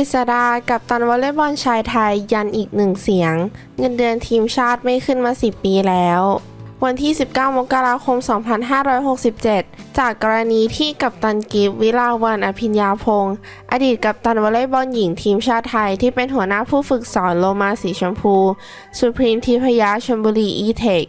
ฤษดากับตันวอลเลย์บอลชายไทยยันอีกหนึ่งเสียง เงินเดือนทีมชาติไม่ขึ้นมา 10 ปีแล้ว วันที่ 19 มกราคม 2567 จากกรณีที่กัปตันกิฟวิลาวันอภิญญาพงศ์อดีตกัปตันวอลเลย์บอลหญิงทีมชาติไทยที่เป็นหัวหน้าผู้ฝึกสอนโลมาสีชมพู สุพรีมทิพยาชลบุรีอีเทค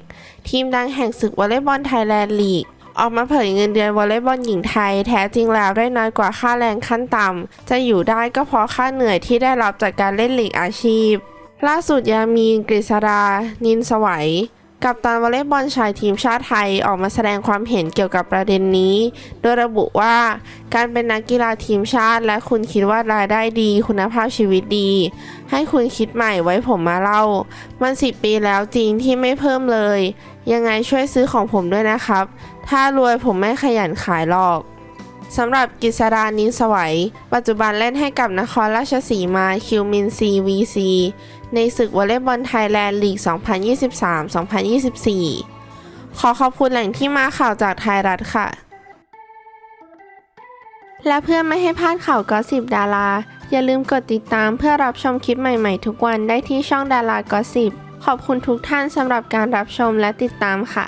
ทีมดังแห่งศึกวอลเลย์บอลไทยแลนด์ลีก ออกมาเผยเงินเดือนวอลเลย์บอลหญิงไทย แท้จริงแล้วได้น้อยกว่าค่าแรงขั้นต่ำ จะอยู่ได้ก็เพราะค่าเหนื่อยที่ได้รับจากการเล่นลีกอาชีพ ล่าสุดยังมีกฤษดานินสวัย กับตันวอลเลย์บอลชายทีมชาติไทยออกมาแสดงความเห็นเกี่ยวกับประเด็นนี้ โดยระบุว่าการเป็นนักกีฬาทีมชาติ และคุณคิดว่ารายได้ดีคุณภาพชีวิตดี ให้คุณคิดใหม่ไว้ผมมาเล่า มันสิปีแล้วจริงที่ไม่เพิ่มเลย ยังไงช่วยซื้อของผมด้วยนะครับ ถ้ารวยผมไม่ขยันขายหรอก สำหรับกิษดานิสวัย ปัจจุบันเล่นให้กับนครราชสีมาคิวมินซีวีซีในศึกวอลเลย์บอลไทยแลนด์ลีก 2023-2024 ขอขอบคุณแหล่งที่มาข่าวจากไทยรัฐค่ะ และเพื่อไม่ให้พลาดข่าวก็สิบดารา อย่าลืมกดติดตามเพื่อรับชมคลิปใหม่ๆ ทุกวันได้ที่ช่องดารากอสิบขอบคุณทุกท่านสำหรับการรับชมและติดตามค่ะ